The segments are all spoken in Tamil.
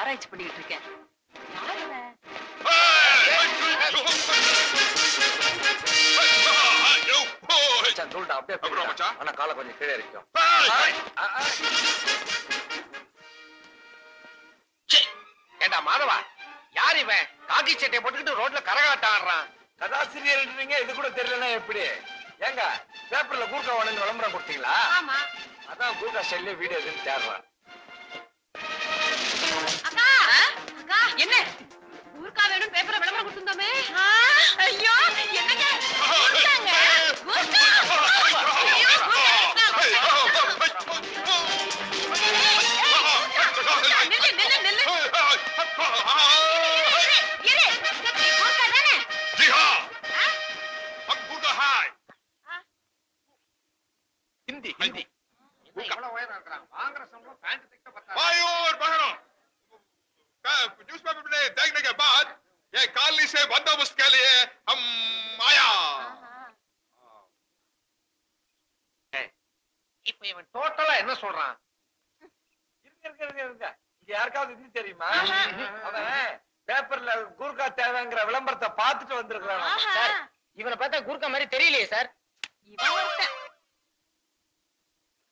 ஆராய்ச்சி பண்ணிட்டு இருக்கேன்? ஆனா காலை கொஞ்சம் கீழே இருக்கும் ஏண்டா மாதவா? யார் இவன்? காக்கி சட்டையை போட்டுக்கிட்டு ரோட்ல கரகாட்டம் ஆடுறான். கதாசிரியர்ன்றீங்க இது கூட தெரியலன்னா எப்படி? ஏங்க பேப்பர்ல கூர்க்கா வேணும்னு விளம்பரம் கொடுத்தீங்களா? ஆமா. அதான் கூர்க்கா ஸ்டைல்ல வீடியோ எதுன்னு தேடுறேன். என்ன? ஊர்க்கா வேணும் பேப்பர்ல விளம்பரம் கொடுத்துருந்தோமே. ஐயோ என்னங்க? ஊர்க்காங்க, ஊர்க்கா. ஐயோ, நில்லு, நில்லு, நில்லு. இரு, நீ ஊர்க்கா தானே? ஆ? ஹிந்தி ஹிந்தி. வாங்குற சம்பளம் பேண்ட் न्यूज पेपर में देखने के बाद ये कॉलोनी से बंदोबस्त के लिए हम आया இப்ப இவன் டோட்டலா என்ன சொல்றான் இருங்க இருங்க இருங்க இருங்க இங்க யாருக்காவது இது தெரியுமா அவன் பேப்பர்ல கூர்க்கா தேவைங்கிற விளம்பரத்தை பார்த்துட்டு வந்திருக்கிறான் சார், இவனை பார்த்தா குறுக்க மாதிரி தெரியலையே சார் இவன் ஒருத்தன்.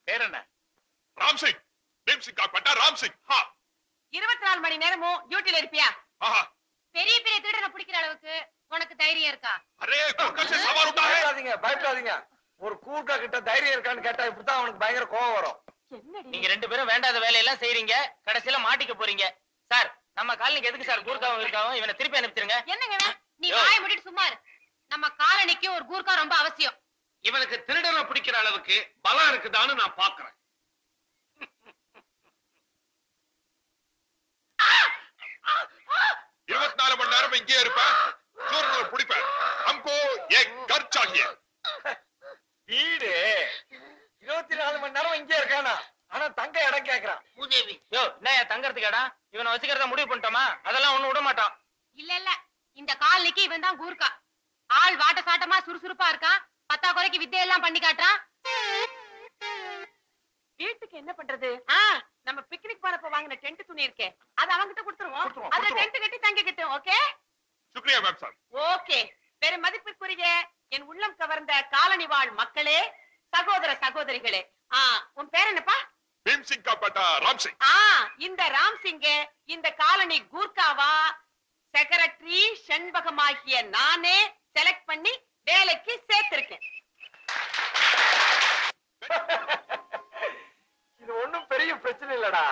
பேர் என்ன राम सिंह भीम सिंह का पट्टा राम सिंह हाँ இருபத்தி நாலு மணி நேரமும் டியூட்டில இருப்பியா? பெரிய பெரிய திருடனை பிடிக்கிற அளவுக்கு உனக்கு தைரியம் இருக்கா? அரே பயப்படாதீங்க பயப்படாதீங்க. ஒரு கூர்க்கா கிட்ட தைரியம் இருக்கான்னு கேட்டா இப்படிதான் அவனுக்கு பயங்கர கோவம் வரும். நீங்க ரெண்டு பேரும் வேண்டாத வேலையெல்லாம் செய்றீங்க. கடைசியில மாட்டிக்க போறீங்க. சார் நம்ம காலனிக்கு எதுக்கு சார் கூர்க்காவும் இருக்காவும்? இவனை திருப்பி அனுப்பிச்சிருங்க. என்னங்க நீ வாய முடிட்டு சும்மா நம்ம காலனிக்கு ஒரு கூர்க்கா ரொம்ப அவசியம். இவனுக்கு திருடனை பிடிக்கிற அளவுக்கு பலம் இருக்குதான்னு நான் பாக்குறேன். பேசாம இங்கே இருப்ப? சூரன் பிடிப்ப. அம்கோ கர்ச்சாகிய. வீடு. இருபத்தி நாலு மணி நேரம் இங்கே இருக்கானா? ஆனா தங்க இடம் கேக்குறான். பூதேவி. யோ என்ன தங்கறதுக்கு இடம் இவனை வச்சுக்கிறத முடிவு பண்ணிட்டோமா? அதெல்லாம் ஒண்ணு விட மாட்டான். இல்ல இல்ல. இந்த காலனிக்கு இவன் தான் கூர்க்கா ஆள் வாட்ட சாட்டமா சுறுசுறுப்பா இருக்கான். பத்தா குறைக்கு வித்தையெல்லாம் பண்ணி காட்டுறான். வீட்டுக்கு என்ன பண்றது? நம்ம பிக்னிக் போறப்ப வாங்கின டென்ட் துணி இருக்கே. அது அவங்க கிட்ட கொடுத்துருவோம் அத டென்ட் கட்டி தங்கிக்கிட்டோம் ஓகே? சுக்ரியா மேம் சார். ஓகே. பெரும் மதிப்பிற்குரிய என் உள்ளம் கவர்ந்த காலனி வாழ் மக்களே சகோதர சகோதரிகளே. உன் பேர் என்னப்பா? பீம்சிங் காப்பாட்டா ராம்சிங். ஆ இந்த ராம்சிங்க இந்த காலனி கூர்காவா செக்ரட்டரி செண்பகமாகிய நானே செலக்ட் பண்ணி வேலைக்கு சேர்த்திருக்கேன். இது ஒண்ணும் பெரிய பிரச்சனை இல்லடா.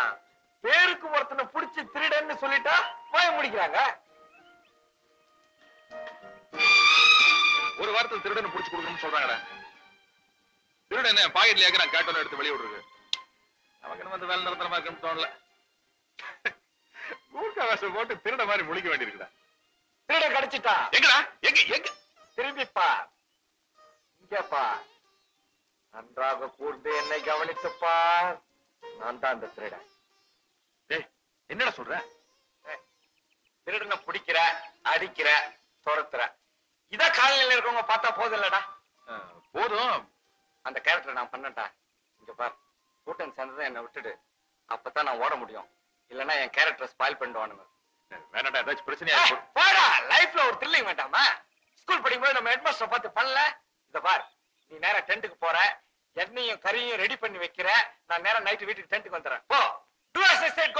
பேருக்கு ஒருத்தனை புடிச்சு திருடன்னு சொல்லிட்டா போய முடிக்கிறாங்க ஒரு வாரத்துல திருடனை புடிச்சு கொடுக்கணும்னு சொல்றாங்கடா. திருடன் என்ன பாக்கெட்ல ஏக்கறான் கேட்டோன்னு எடுத்து வெளிய விடுறது. நமக்கு வந்து வேலை நடத்துற இருக்குன்னு தோணல. கூர்க்கா வேஷம் போட்டு திருட மாதிரி முழிக்க வேண்டியிருக்குடா. திருட கிடைச்சிட்டா? எங்கடா? எங்க எங்க? திரும்பி பார் இங்க பார் நன்றாக கூர்ந்து என்னை கவனித்து பார் நான் தான் அந்த திருடன். என்னடா சொல்ற? திருடனை பிடிக்கிற அடிக்கிற துரத்துற. இத காலநிலையில இருக்கவங்க பார்த்தா போதும் இல்லடா போதும். அந்த கேரக்டர் நான் பண்ணட்டா இங்க பார் கூட்டம் சேர்ந்ததை என்னை விட்டுடு. அப்பதான் நான் ஓட முடியும். இல்லன்னா என் கேரக்டர் ஸ்பாயில் பண்ணிடுவானுங்க. வேணாடா ஏதாச்சும் பிரச்சனையா. போடா. லைஃப்ல ஒரு த்ரில்லிங் வேண்டாமா? ஸ்கூல் படிக்கும்போது நம்ம ஹெட்மாஸ்டர் பார்த்து பண்ணல. இத பார் நீ நேரா டென்ட்டுக்கு போற. எண்ணெயும் கறியும் ரெடி பண்ணி வைக்கிறேன் நான் நேரம் நைட்டு வீட்டுக்கு டென்ட்டுக்கு வந்துடுறேன் போ டூ as I said,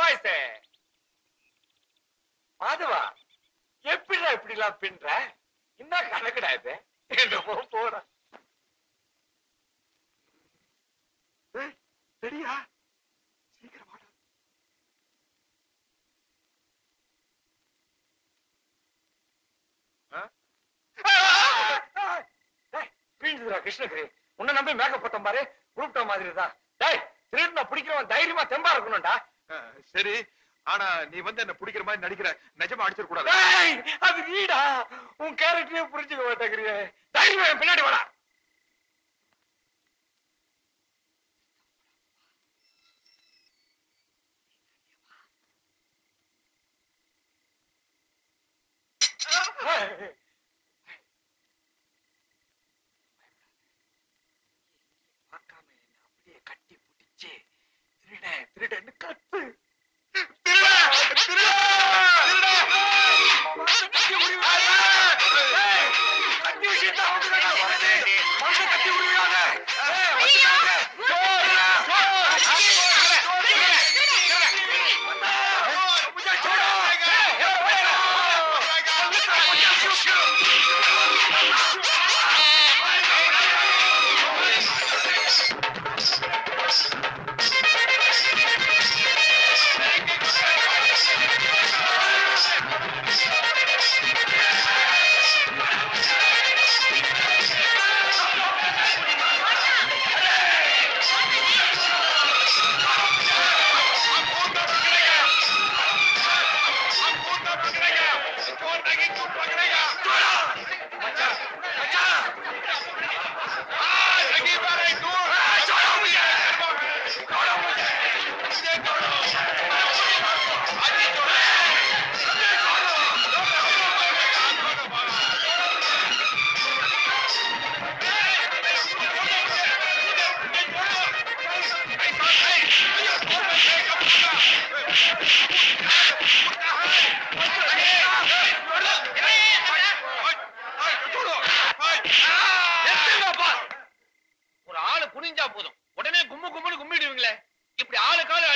மாதவா எப்படிடா இப்படி எல்லாம் பின்ற என்ன கணக்குடா இது என்னமோ போடா சரியா ரெடியா சீக்கிரம் கிருஷ்ணகிரி உன்னை நம்பி மேக்கப் போட்ட பாரு. குரூப்ட மாதிரி தான் டேய் திருடின பிடிக்கிறவன் தைரியமா தெம்பா இருக்கணும்டா. சரி. ஆனா நீ வந்து என்ன பிடிக்கிற மாதிரி நடிக்கிற. நிஜமா அடிச்சிட கூடாது அது நீடா. உன் கேரக்டரே புரிஞ்சுக்க மாட்டேங்கிறியே. தைரியமா பின்னாடி வாடா. பார்க்காம அப்படியே கட்டி பிடிச்சு திருட திருடன்னு கத்து.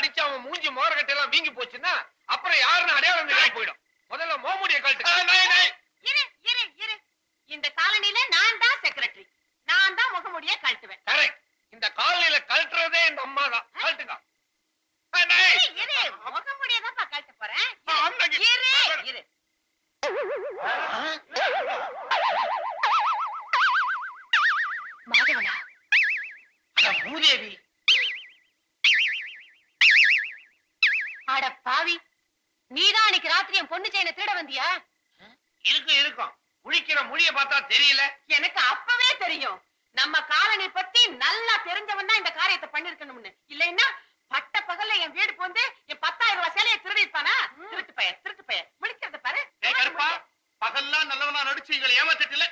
அடிச்சு அவன் மூஞ்சி மோரக்கட்டை எல்லாம் வீங்கி போச்சுன்னா அப்புறம் யாருன்னு அடையாளம் தெரியாம போயிடும். முதல்ல மோமுடிய கழட்டு. இரு இரு இரு. இந்த காலனில நான் தான் செக்ரட்டரி நான் தான் முகமுடிய கழட்டுவேன். கரெக்ட் இந்த காலனில கழட்டுறதே இந்த அம்மா தான். கழட்டுங்க முகமுடிய தான் கழட்ட போறேன். இரு இரு. மாதவனா? அட பூதேவி பாவி. நீதான் அன்னைக்கு ராத்திரி என் பொண்ணு செயினை திருட வந்தியா? இருக்கும் இருக்கும். முழிக்கிற மொழிய பார்த்தா தெரியல. எனக்கு அப்பவே தெரியும். நம்ம காலனி பத்தி நல்லா தெரிஞ்சவன் தான் இந்த காரியத்தை பண்ணிருக்கணும்னு இல்லைன்னா பட்ட பகல்ல என் வீடு போந்து என் பத்தாயிரம் ரூபாய் சேலையை திருடி இருப்பானா திருட்டு பைய திருட்டு பைய முடிக்கிறத பாரு. கருப்பா பகல்லாம் நல்லவனா நடிச்சு எங்களை ஏமாத்திட்டுல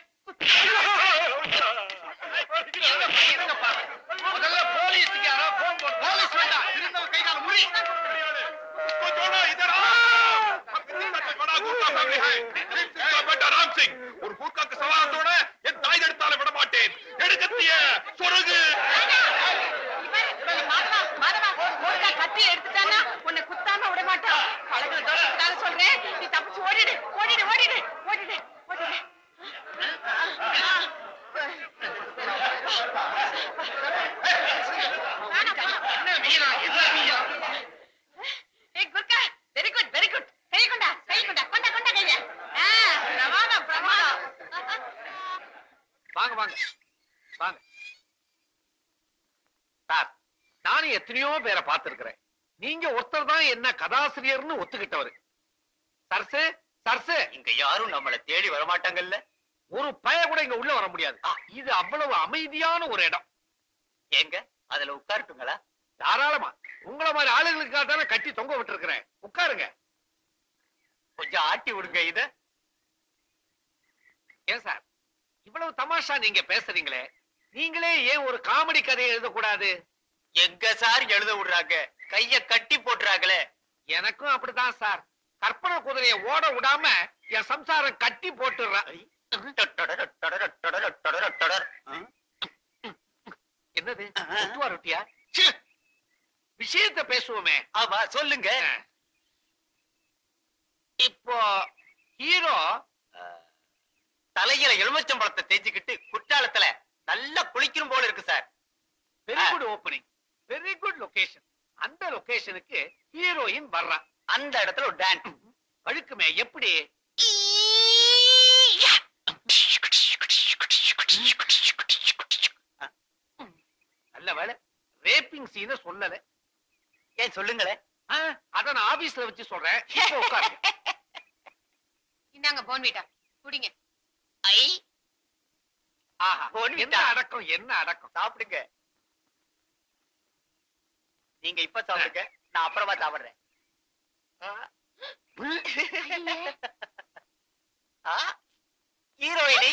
ஒரு கூர்க்காக்கு சவாலத்தோட என் தாய் எடுத்தால விட மாட்டேன். எடுக்கத்திய சொருகு. கத்தி உன்னை குத்தாம விட மாட்டான் பழகுற தோஷத்துக்காக சொல்றேன் நீ தப்பிச்சு ஓடிடு ஓடிடு ஓடிடு ஓடிடு ஓடிடு வேணாம், வேணாம். என்ன வீரம் என்ன வீரம் ஏய் Gurkha very good very good கை கொண்டா கை கொண்டா கொண்டா கொண்டா கைய ஆ பிரமாதம் பிரமாதம் வாங்க வாங்க வாங்க சார் நானும் எத்தனையோ பேரை பார்த்திருக்கிறேன். நீங்க ஒருத்தர் தான் என்ன கதாசிரியர்னு ஒத்துக்கிட்டவர். சர்சு சர்சு. இங்க யாரும் நம்மள தேடி வரமாட்டாங்கல்ல? ஒரு பய கூட இங்க உள்ள வர முடியாது. இது அவ்வளவு அமைதியான ஒரு இடம். ஏங்க அதுல உட்காரட்டுங்களா? தாராளமா. உங்கள மாதிரி ஆளுங்களுக்காக தானே கட்டி தொங்க விட்டுருக்கிறேன். உட்காருங்க. கொஞ்சம் ஆட்டி விடுங்க இத. ஏன் சார்? இவ்வளவு தமாஷா நீங்க பேசுறீங்களே. நீங்களே ஏன் ஒரு காமெடி கதையை எழுதக்கூடாது? எங்க சார் எழுத விடுறாங்க? கைய கட்டி போட்டுறாங்களே. எனக்கும் அப்படிதான் சார். கற்பனை குதிரையை ஓட விடாம என் சம்சாரம் கட்டி டொடர். என்னது? ரொட்டியா! விஷயத்தை பேசுவோமே. ஆமா சொல்லுங்க. இப்போ ஹீரோ தலையில எலுமிச்சம்பழத்தை தேய்ச்சிக்கிட்டு குற்றாலத்துல நல்லா குளிக்கணும் போல இருக்கு sir. Very good opening very good location அந்த லொகேஷனுக்கு ஹீரோயின் வர்றா. அந்த இடத்துல ஒரு டான்ஸ் வழுக்குமே எப்படி? நல்ல வேலை ரேப்பிங் சீனை சொல்லல. ஏன் சொல்லுங்களேன் அத நான் ஆபீஸ்ல வச்சு சொல்றேன். உட்காருங்க. இந்தாங்க போன்விட்டா குடிங்க. ஐ. ஆஹா. என்ன அடக்கம் என்ன அடக்கம்? சாப்பிடுங்க. நீங்க இப்ப சாப்பிடுங்க நான் அப்புறமா சாப்பிடுறேன் ஹீரோயினி!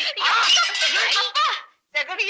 செகண்ட்